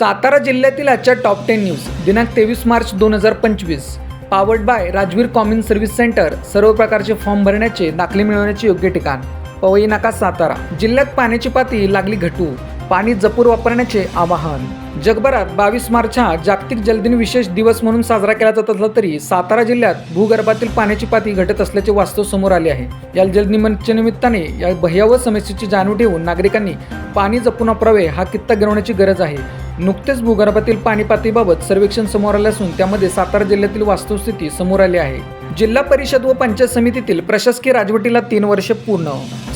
सातारा जिल्ह्यातील आजच्या top ten news दिनांक तेवीस मार्च दोन हजार पंचवीस. Powered by Rajveer common service centre सर्व प्रकारचे फॉर्म भरण्याचे दाखले मिळवण्याचे योग्य ठिकाण. पवई नाका सातारा. जिल्ह्यात पाण्याची पाती लागली घटू. पाणी जपूर वापरण्याचे आवाहन. जगभरात बावीस मार्च हा जागतिक जलदिन विशेष दिवस म्हणून साजरा केला जात असला तरी सातारा जिल्ह्यात भूगर्भातील पाण्याची पातळी घटत असल्याचे वास्तव समोर आले आहे. या जलदिनच्या निमित्ताने या भयावह समस्येची जाणीव ठेवून नागरिकांनी पाणी जपून वापरावे हा कित्ता गिरवण्याची गरज आहे. नुकतेच भूगर्भातील पाणी पातळीबाबत सर्वेक्षण समोर आले असून त्यामध्ये सातारा जिल्ह्यातील वास्तुस्थिती समोर आली आहे. जिल्हा परिषद व पंचायत समितीतील प्रशासकीय राजवटीला तीन वर्षे पूर्ण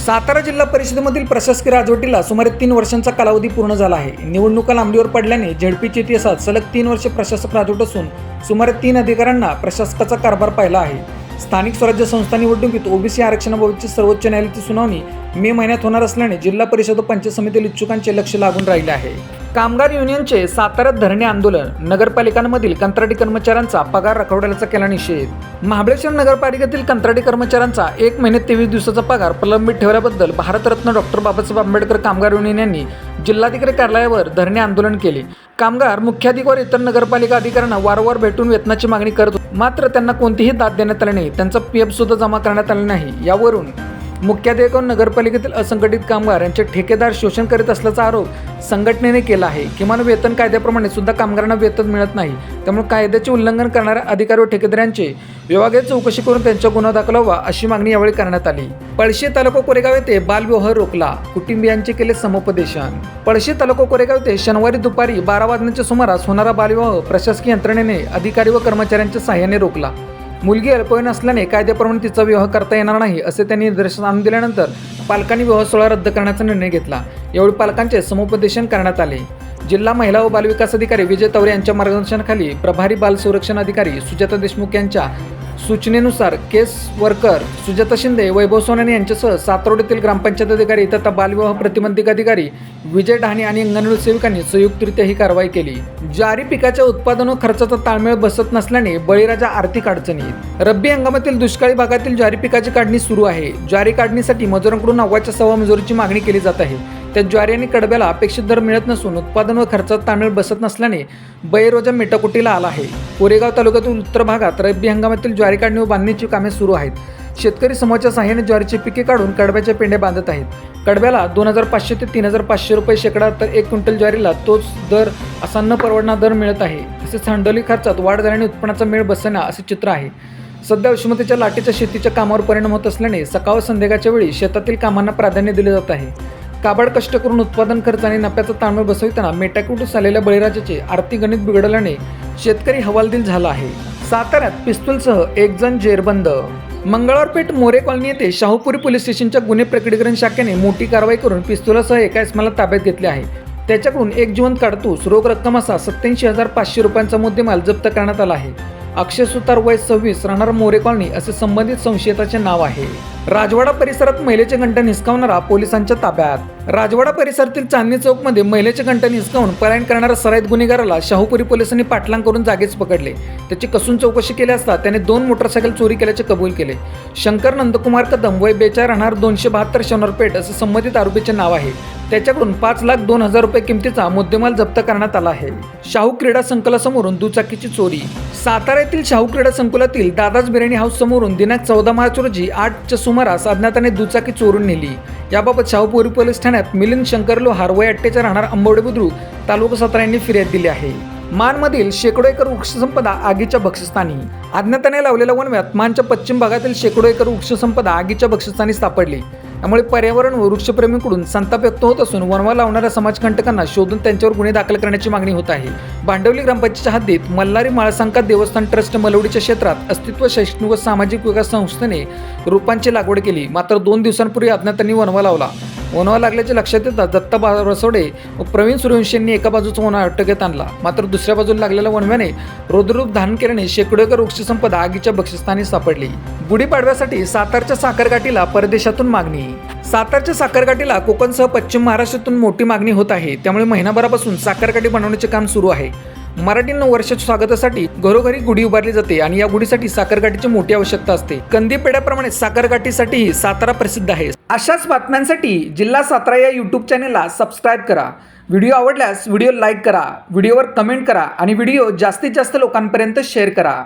सातारा जिल्हा परिषदेमधील प्रशासकीय राजवटीला सुमारे तीन वर्षांचा कालावधी पूर्ण झाला आहे. निवडणुका लांबणीवर पडल्याने झेडपीच्या इतिहासात सलग तीन वर्षे प्रशासक राजवट असून सुमारे तीन अधिकाऱ्यांना प्रशासकाचा कारभार पाहिला आहे. स्थानिक स्वराज्य संस्था निवडणुकीत ओबीसी आरक्षणाबाबतची सर्वोच्च न्यायालयाची सुनावणी मे महिन्यात होणार असल्याने जिल्हा परिषद व पंचायत समितीतील इच्छुकांचे लक्ष लागून राहिले आहे. कामगार युनियनचे साताऱ्यात धरणे आंदोलन नगरपालिकांमधील कंत्राटी कर्मचाऱ्यांचा पगार रखडवल्याचा केला निषेध. महाबळेश्वर नगरपालिकेतील कंत्राटी कर्मचाऱ्यांचा एक महिने तेवीस दिवसाचा पगार प्रलंबित ठेवल्याबद्दल भारतरत्न डॉक्टर बाबासाहेब आंबेडकर कामगार युनियन यांनी जिल्हाधिकारी कार्यालयावर धरणे आंदोलन केले. कामगार मुख्याधिकारी इतर नगरपालिका अधिकाऱ्यांना वारंवार भेटून वेतनाची मागणी करत होते. मात्र त्यांना कोणतीही दाद देण्यात आली नाही. त्यांचा पी एफ सुद्धा जमा करण्यात आला नाही. यावरून मुख्याधिकारी नगरपालिकेतील असंघटित कामगार यांचे ठेकेदार शोषण करीत असल्याचा आरोप संघटनेने केला आहे. किमान वेतन कायद्याप्रमाणे सुद्धा कामगारांना वेतन मिळत नाही. त्यामुळे कायद्याचे उल्लंघन करणाऱ्या अधिकारी व ठेकेदारांचे विभागीय चौकशी करून त्यांचा गुन्हा दाखल व्हावा अशी मागणी यावेळी करण्यात आली. पळशी तालुका कोरेगाव येथे बालविवाह रोखला. कुटुंबियांचे केले समुपदेशन. पळशी तालुका कोरेगाव येथे शनिवारी दुपारी बारा वाजण्याच्या सुमारास होणारा बालविवाह प्रशासकीय यंत्रणेने अधिकारी व कर्मचाऱ्यांच्या सहाय्याने रोखला. मुलगी अल्पवयीन असल्याने कायद्याप्रमाणे तिचा विवाह करता येणार नाही असे त्यांनी निदर्शनास आणून दिल्यानंतर पालकांनी विवाह सोहळा रद्द करण्याचा निर्णय घेतला. यावेळी पालकांचे समुपदेशन करण्यात आले. जिल्हा महिला व बालविकास अधिकारी विजय तवरे यांच्या मार्गदर्शनाखाली प्रभारी बाल संरक्षण अधिकारी सुजाता देशमुख यांच्या सूचनेनुसार केस वर्कर सुजाता शिंदे वैभव सोनाने यांच्यासह सातरोड्यातील ग्रामपंचायत अधिकारी तथा बालविवाह प्रतिबंधक अधिकारी विजय डहाणे आणि अंगणवाडी सेविकांनी संयुक्तरित्या ही कारवाई केली. ज्वारी पिकाच्या उत्पादन व खर्चाचा ताळमेळ बसत नसल्याने बळीराजा आर्थिक अडचणीत. रब्बी हंगामातील दुष्काळी भागातील ज्वारी पिकाची काढणी सुरू आहे. ज्वारी काढणीसाठी मजुरांकडून नव्वाच्या सव्वा मजुरीची मागणी केली जात आहे. त्या ज्वारी आणि कडब्याला अपेक्षित दर मिळत नसून उत्पादन व खर्चात ताळमेळ बसत नसल्याने बैरोजा मेटाकुटीला आला आहे. कोरेगाव तालुक्यातील उत्तर भागात रब्बी हंगामातील ज्वारी काढणी व बांधणीची कामे सुरू आहेत. शेतकरी समूहाच्या सहाय्याने ज्वारीची पिके काढून कडब्याच्या पेंड्या बांधत आहेत. कडब्याला दोन हजार पाचशे ते तीन हजार पाचशे रुपये शेकडा तर एक क्विंटल ज्वारीला तोच दर असा न परवडणार दर मिळत आहे. तसेच हांडोली खर्चात वाढ झाल्याने उत्पन्नाचा मेळ बसणं असे चित्र आहे. सध्या उष्णतेच्या लाटेच्या शेतीच्या कामावर परिणाम होत असल्याने सकाळ व संध्याकाळच्या वेळी शेतातील कामांना प्राधान्य दिले जात आहे. काबाड कष्ट करून उत्पादन खर्च आणि नफ्याचा ताळमेळ बसविताना मेटाकुटूस आलेल्या बळीराजाचे आर्थिक गणित बिघडल्याने शेतकरी हवालदिल झाला आहे. साताऱ्यात पिस्तूलसह एक जण जेरबंद. मंगळवारपेठ मोरे कॉलनी येथे शाहूपुरी पोलीस स्टेशनच्या गुन्हे प्रकटीकरण शाखेने मोठी कारवाई करून पिस्तुलासह एका इसमाला ताब्यात घेतले आहे. त्याच्याकडून एक जिवंत काढतूस रोख रक्कम असा सत्याऐंशी हजार पाचशे रुपयांचा मुद्देमाल जप्त करण्यात आला आहे. अक्षय सुतार वय सव्वीस राहणार मोरे कॉलनी असे संबंधित संशयिताचे नाव आहे. राजवाडा परिसरात महिलेचे गंठण हिसकावणारा पोलिसांच्या ताब्यात. राजवाडा परिसरातील चांदणी चौकमध्ये महिलेचे गंठण हिसकावून पलायन करणाऱ्या सराईत गुन्हेगाराला शाहूपुरी पोलिसांनी पाठलांग करून जागीच पकडले. त्याची कसून चौकशी केली असता त्याने दोन मोटरसायकल चोरी केल्याचे कबूल केले. शंकर नंदकुमार कदम वय बेचार राहणार दोनशे बहात्तर शनिवारपेठ असे संबंधित आरोपीचे नाव आहे. त्याच्याकडून पाच लाख दोन हजार रुपये किमतीचा मुद्देमाल जप्त करण्यात आला आहे. शाहू क्रीडा संकुलासमोरून दुचाकीची चोरी. सातारा येथील शाहू क्रीडा संकुलातील दादाज बिर्याणी हाऊस समोरून दिनांक चौदा मार्च रोजी आठच्या सुमारास अज्ञाताने दुचाकी चोरून नेली. याबाबत शाहूपुरी पोलीस ठाण्यात मिलिंद शंकर लोहार वय अठ्ठेचाळ राहणार अंबवडे बुद्रुक तालुका सातारा यांनी फिर्याद दिली आहे. मानमधील शेकडो एकर वृक्षसंपदा आगीच्या बक्षस्थानी अज्ञाताने लावलेल्या वनव्यात मानच्या पश्चिम भागातील शेकडो एकर वृक्षसंपदा आगीच्या बक्षस्थानी सापडली. त्यामुळे पर्यावरण व वृक्षप्रेमींकडून संताप व्यक्त होत असून वनवा लावणाऱ्या समाजकंटकांना शोधून त्यांच्यावर गुन्हे दाखल करण्याची मागणी होत आहे. भांडवली ग्रामपंचायतच्या हद्दीत मल्हारी माळसंका देवस्थान ट्रस्ट मलवडीच्या क्षेत्रात अस्तित्व शैक्षणिक व सामाजिक विकास संस्थेने रोपांची लागवड केली. मात्र दोन दिवसांपूर्वी अज्ञातांनी वनवा लावला. उन्हावा लागल्याचे लक्षात येतात दत्ता रसोडे व प्रवीण सूर्यवंशी यांनी एका बाजूचा वनवा अटकेत आणला. मात्र दुसऱ्या बाजूला लागलेल्या वणव्याने रुद्ररूप धारण केल्याने शेकडो एकर वृक्षसंपदा आगीच्या बक्षस्थानी सापडली. गुढीपाडव्यासाठी सातारच्या साखरकाठीला परदेशातून मागणी. सातारच्या साखरकाठीला कोकणसह पश्चिम महाराष्ट्रातून मोठी मागणी होत आहे. त्यामुळे महिनाभरापासून साखरकाठी बनवण्याचे काम सुरू आहे. मराठी नऊ वर्षाच्या स्वागतासाठी घरोघरी गुढी उभारली जाते आणि या गुढीसाठी साखरगाठीची मोठी आवश्यकता असते. कंदी पेढ्याप्रमाणे साखरकाठीसाठीही सातारा प्रसिद्ध आहे. अशाच बातम्यांसाठी जिल्हा सातारा या यूट्यूब चॅनेलला सबस्क्राईब करा. व्हिडिओ आवडल्यास व्हिडिओ लाईक करा व्हिडिओवर कमेंट करा आणि व्हिडिओ जास्तीत जास्त लोकांपर्यंत शेअर करा.